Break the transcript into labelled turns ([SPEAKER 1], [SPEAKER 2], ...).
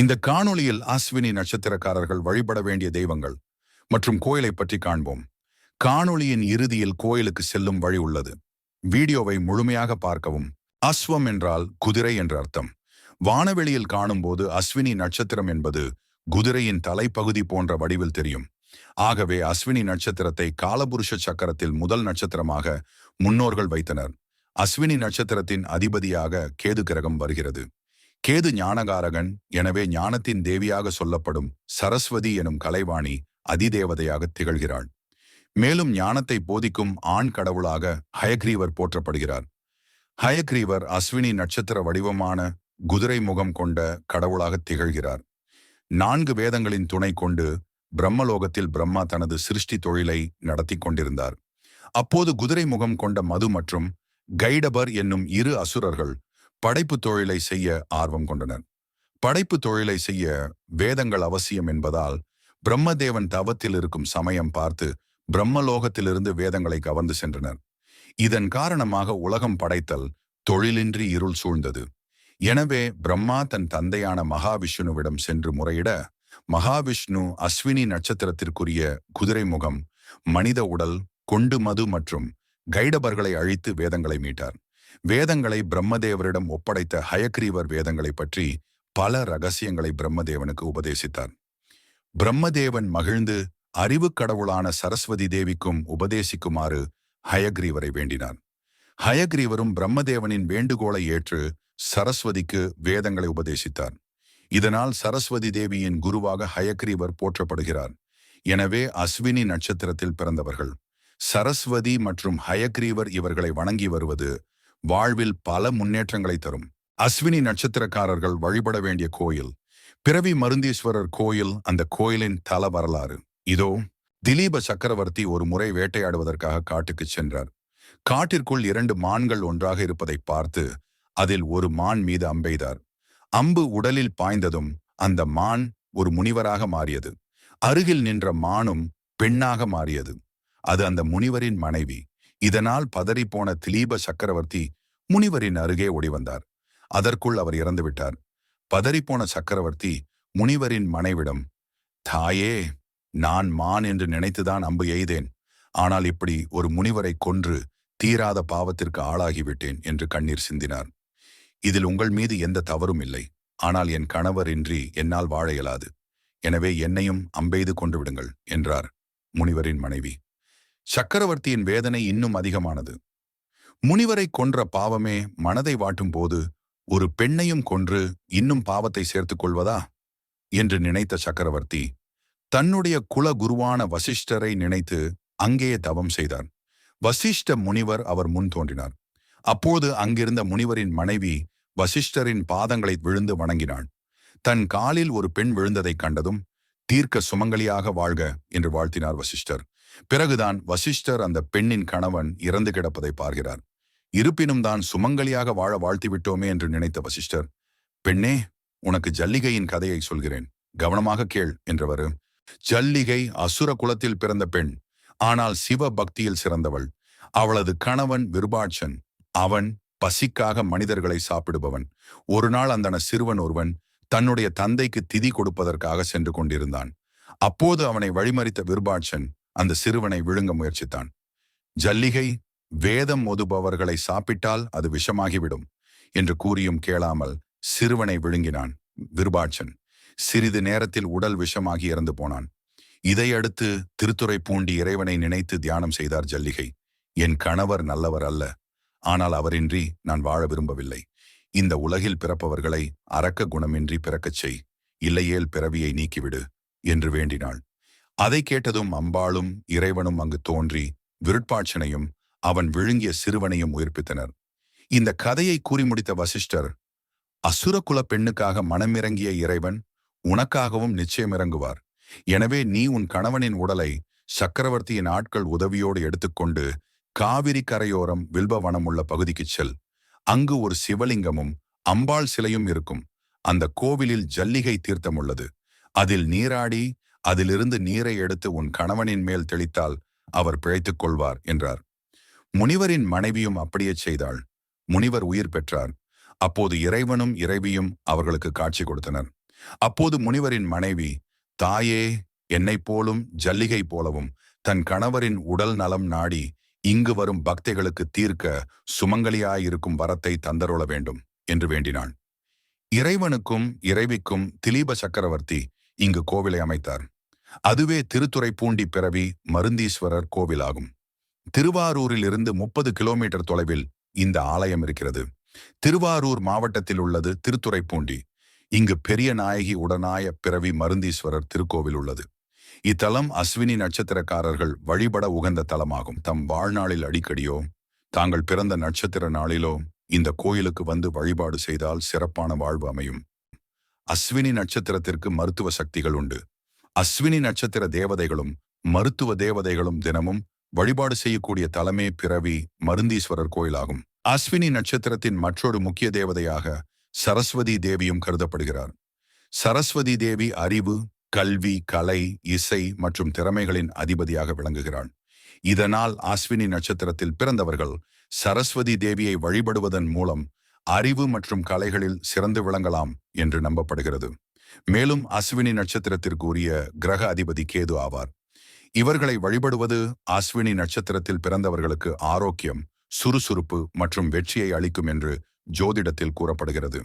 [SPEAKER 1] இந்த காணொளியில் அஸ்வினி நட்சத்திரக்காரர்கள் வழிபட வேண்டிய தெய்வங்கள் மற்றும் கோயிலை பற்றி காண்போம். காணொளியின் இறுதியில் கோயிலுக்கு செல்லும் வழி உள்ளது. வீடியோவை முழுமையாக பார்க்கவும். அஸ்வம் என்றால் குதிரை என்ற அர்த்தம். வானவெளியில் காணும்போது அஸ்வினி நட்சத்திரம் என்பது குதிரையின் தலைப்பகுதி போன்ற வடிவில் தெரியும். ஆகவே அஸ்வினி நட்சத்திரத்தை காலபுருஷ சக்கரத்தில் முதல் நட்சத்திரமாக முன்னோர்கள் வைத்தனர். அஸ்வினி நட்சத்திரத்தின் அதிபதியாக கேது கிரகம் வருகிறது. கேது ஞானகாரகன் எனவே ஞானத்தின் தேவியாக சொல்லப்படும் சரஸ்வதி எனும் கலைவாணி அதிதேவதையாக திகழ்கிறாள். மேலும் ஞானத்தை போதிக்கும் ஆண் கடவுளாக ஹயக்ரீவர் போற்றப்படுகிறார். ஹயக்ரீவர் அஸ்வினி நட்சத்திர வடிவமான குதிரை முகம் கொண்ட கடவுளாக திகழ்கிறார். நான்கு வேதங்களின் துணை கொண்டு பிரம்மலோகத்தில் பிரம்மா தனது சிருஷ்டி தொழிலை நடத்தி கொண்டிருந்தார். அப்போது குதிரை முகம் கொண்ட மது மற்றும் கைடபர் என்னும் இரு அசுரர்கள் படைப்பு தொழிலை செய்ய ஆர்வம் கொண்டனர். படைப்பு தொழிலை செய்ய வேதங்கள் அவசியம் என்பதால் பிரம்மதேவன் தவத்தில் இருக்கும் சமயம் பார்த்து பிரம்மலோகத்திலிருந்து வேதங்களை கவர்ந்து சென்றனர். இதன் காரணமாக உலகம் படைத்தல் தொழிலின்றி இருள் சூழ்ந்தது. எனவே பிரம்மா தன் தந்தையான மகாவிஷ்ணுவிடம் சென்று முறையிட மகாவிஷ்ணு அஸ்வினி நட்சத்திரத்திற்குரிய குதிரை முகம் மனித உடல் கொண்டு மது மற்றும் கைடபர்களை அழித்து வேதங்களை மீட்டார். வேதங்களை பிரம்மதேவரிடம் ஒப்படைத்த ஹயக்ரீவர் வேதங்களை பற்றி பல ரகசியங்களை பிரம்மதேவனுக்கு உபதேசித்தார். பிரம்மதேவன் மகிழ்ந்து அறிவு கடவுளான சரஸ்வதி தேவிக்கும் உபதேசிக்குமாறு ஹயக்ரீவரை வேண்டினார். ஹயக்ரீவரும் பிரம்மதேவனின் வேண்டுகோளை ஏற்று சரஸ்வதிக்கு வேதங்களை உபதேசித்தார். இதனால் சரஸ்வதி தேவியின் குருவாக ஹயக்ரீவர் போற்றப்படுகிறார். எனவே அஸ்வினி நட்சத்திரத்தில் பிறந்தவர்கள். சரஸ்வதி மற்றும் ஹயக்ரீவர் இவர்களை வணங்கி வருவது வாழ்வில் பல முன்னேற்றங்களை தரும். அஸ்வினி நட்சத்திரக்காரர்கள் வழிபட வேண்டிய கோயில் பிறவி மருந்தீஸ்வரர் கோயில் அந்த கோயிலின் தல வரலாறு. இதோ திலீப சக்கரவர்த்தி ஒரு முறை வேட்டையாடுவதற்காக காட்டுக்கு சென்றார். காட்டிற்குள் இரண்டு மான்கள் ஒன்றாக இருப்பதை பார்த்து அதில் ஒரு மான் மீது அம்பெய்தார். அம்பு உடலில் பாய்ந்ததும் அந்த மான் ஒரு முனிவராக மாறியது. அருகில் நின்ற மானும் பெண்ணாக மாறியது. அது அந்த முனிவரின் மனைவி. இதனால் பதறிப்போன திலீப சக்கரவர்த்தி முனிவரின் அருகே ஓடிவந்தார். அதற்குள் அவர் இறந்துவிட்டார். பதறிப்போன சக்கரவர்த்தி முனிவரின் மனைவிடம் தாயே நான் மான் என்று நினைத்துதான் அம்பு எய்தேன். ஆனால் இப்படி ஒரு முனிவரை கொன்று தீராத பாவத்திற்கு ஆளாகிவிட்டேன் என்று கண்ணீர் சிந்தினார். இதில் உங்கள் மீது எந்த தவறும் இல்லை. ஆனால் என் கணவர் இன்றி என்னால் வாழ இயலாது. எனவே என்னையும் அம்பெய்து கொண்டு விடுங்கள் என்றார் முனிவரின் மனைவி. சக்கரவர்த்தியின் வேதனை இன்னும் அதிகமானது. முனிவரை கொன்ற பாவமே மனதை வாட்டும் போது ஒரு பெண்ணையும் கொன்று இன்னும் பாவத்தை சேர்த்துக் கொள்வதா? என்று நினைத்த சக்கரவர்த்தி தன்னுடைய குல குருவான வசிஷ்டரை நினைத்து அங்கேயே தவம் செய்தார். வசிஷ்ட முனிவர் அவர் முன் தோன்றினார். அப்போது அங்கிருந்த முனிவரின் மனைவி வசிஷ்டரின் பாதங்களை விழுந்து வணங்கினாள். தன் காலில் ஒரு பெண் விழுந்ததைக் கண்டதும் தீர்க்க சுமங்கலியாக வாழ்க என்று வாழ்த்தினார் வசிஷ்டர். பிறகுதான் வசிஷ்டர் அந்த பெண்ணின் கணவன் இறந்து கிடப்பதை பார்க்கிறார். இருப்பினும் தான் சுமங்கலியாக வாழ வாழ்த்திவிட்டோமே என்று நினைத்த வசிஷ்டர் பெண்ணே உனக்கு ஜல்லிகையின் கதையை சொல்கிறேன். கவனமாக கேள் என்றவர். ஜல்லிகை அசுர குலத்தில் பிறந்த பெண் ஆனால் சிவ பக்தியில் சிறந்தவள். அவளது கணவன் விருபாட்சன். அவன் பசிக்காக மனிதர்களை சாப்பிடுபவன். ஒரு நாள் அந்தன சிறுவன் ஒருவன் தன்னுடைய தந்தைக்கு திதி கொடுப்பதற்காக சென்று கொண்டிருந்தான். அப்போது அவனை வழிமறித்த விருபாட்சன் அந்த சிறுவனை விழுங்க முயற்சித்தான். ஜல்லிகை வேதம் ஒதுபவர்களை சாப்பிட்டால் அது விஷமாகிவிடும் என்று கூறியும் கேளாமல் சிறுவனை விழுங்கினான் விருபாட்சன். சிறிது நேரத்தில் உடல் விஷமாகி இறந்து போனான். இதையடுத்து திருத்துறை பூண்டி இறைவனை நினைத்து தியானம் செய்தார் ஜல்லிகை. என் கணவர் நல்லவர் அல்ல. ஆனால் அவரின்றி நான் வாழ விரும்பவில்லை. இந்த உலகில் பிறப்பவர்களை அரக்க குணமின்றி பிறக்கச் செய். இல்லையேல் பிறவியை நீக்கிவிடு என்று வேண்டினாள். அதை கேட்டதும் அம்பாளும் இறைவனும் அங்கு தோன்றி விருட்பாட்சனையும் அவன் விழுங்கிய சிறுவனையும் உயிர்ப்பித்தனர். இந்த கதையை கூறி முடித்த வசிஷ்டர் அசுரகுல பெண்ணுக்காக மனமிறங்கிய இறைவன் உனக்காகவும் நிச்சயம் இறங்குவார் எனவே நீ உன் கணவனின் உடலை சக்கரவர்த்தியின் ஆட்கள் உதவியோடு எடுத்துக்கொண்டு காவிரி கரையோரம் வில்பவனம் உள்ள பகுதிக்குச் செல். அங்கு ஒரு சிவலிங்கமும் அம்பாள் சிலையும் இருக்கும். அந்த கோவிலில் ஜல்லிகை தீர்த்தம் உள்ளது. அதில் நீராடி அதிலிருந்து நீரை எடுத்து உன் கணவனின் மேல் தெளித்தால் அவர் பிழைத்துக் கொள்வார் என்றார். முனிவரின் மனைவியும் அப்படியே செய்தாள். முனிவர் உயிர் பெற்றார். அப்போது இறைவனும் இறைவியும் அவர்களுக்கு காட்சி கொடுத்தனர். அப்போது முனிவரின் மனைவி தாயே என்னைப் போலும் ஜல்லிகை போலவும் தன் கணவரின் உடல் நலம் நாடி இங்கு வரும் பக்தைகளுக்கு தீர்க்க சுமங்கலியாயிருக்கும் வரத்தை தந்தருள வேண்டும் என்று வேண்டினான் இறைவனுக்கும் இறைவிக்கும் திலீப சக்கரவர்த்தி இங்கு கோவிலை அமைத்தார். அதுவே திருத்துறைப்பூண்டி பிறவி மருந்தீஸ்வரர் கோவிலாகும். திருவாரூரில் இருந்து முப்பது கிலோமீட்டர் தொலைவில் இந்த ஆலயம் இருக்கிறது. திருவாரூர் மாவட்டத்தில் உள்ளது திருத்துறைப்பூண்டி. இங்கு பெரிய நாயகி உடனாய பிறவி மருந்தீஸ்வரர் திருக்கோவில் உள்ளது. இத்தலம் அஸ்வினி நட்சத்திரக்காரர்கள் வழிபட உகந்த தலமாகும். தம் வாழ்நாளில் அடிக்கடியோ தாங்கள் பிறந்த நட்சத்திர நாளிலோ இந்த கோயிலுக்கு வந்து வழிபாடு செய்தால் சிறப்பான வாழ்வு அமையும். அஸ்வினி நட்சத்திரத்திற்கு மருத்துவ சக்திகள் உண்டு. அஸ்வினி நட்சத்திர தேவதைகளும் மருத்துவ தேவதைகளும் தினமும் வழிபாடு செய்யக்கூடிய தலைமை பிறவி மருந்தீஸ்வரர் கோயிலாகும். அஸ்வினி நட்சத்திரத்தின் மற்றொரு முக்கிய தேவதையாக சரஸ்வதி தேவியும் கருதப்படுகிறார். சரஸ்வதி தேவி அறிவு கல்வி கலை இசை மற்றும் திறமைகளின் அதிபதியாக விளங்குகிறாள். இதனால் அஸ்வினி நட்சத்திரத்தில் பிறந்தவர்கள் சரஸ்வதி தேவியை வழிபடுவதன் மூலம் அறிவு மற்றும் கலைகளில் சிறந்து விளங்கலாம் என்று நம்பப்படுகிறது. மேலும் அஸ்வினி நட்சத்திரத்திற்கு உரிய கிரக அதிபதி கேது ஆவார். இவர்களை வழிபடுவது அஸ்வினி நட்சத்திரத்தில் பிறந்தவர்களுக்கு ஆரோக்கியம் சுறுசுறுப்பு மற்றும் வெற்றியை அளிக்கும் என்று ஜோதிடத்தில் கூறப்படுகிறது.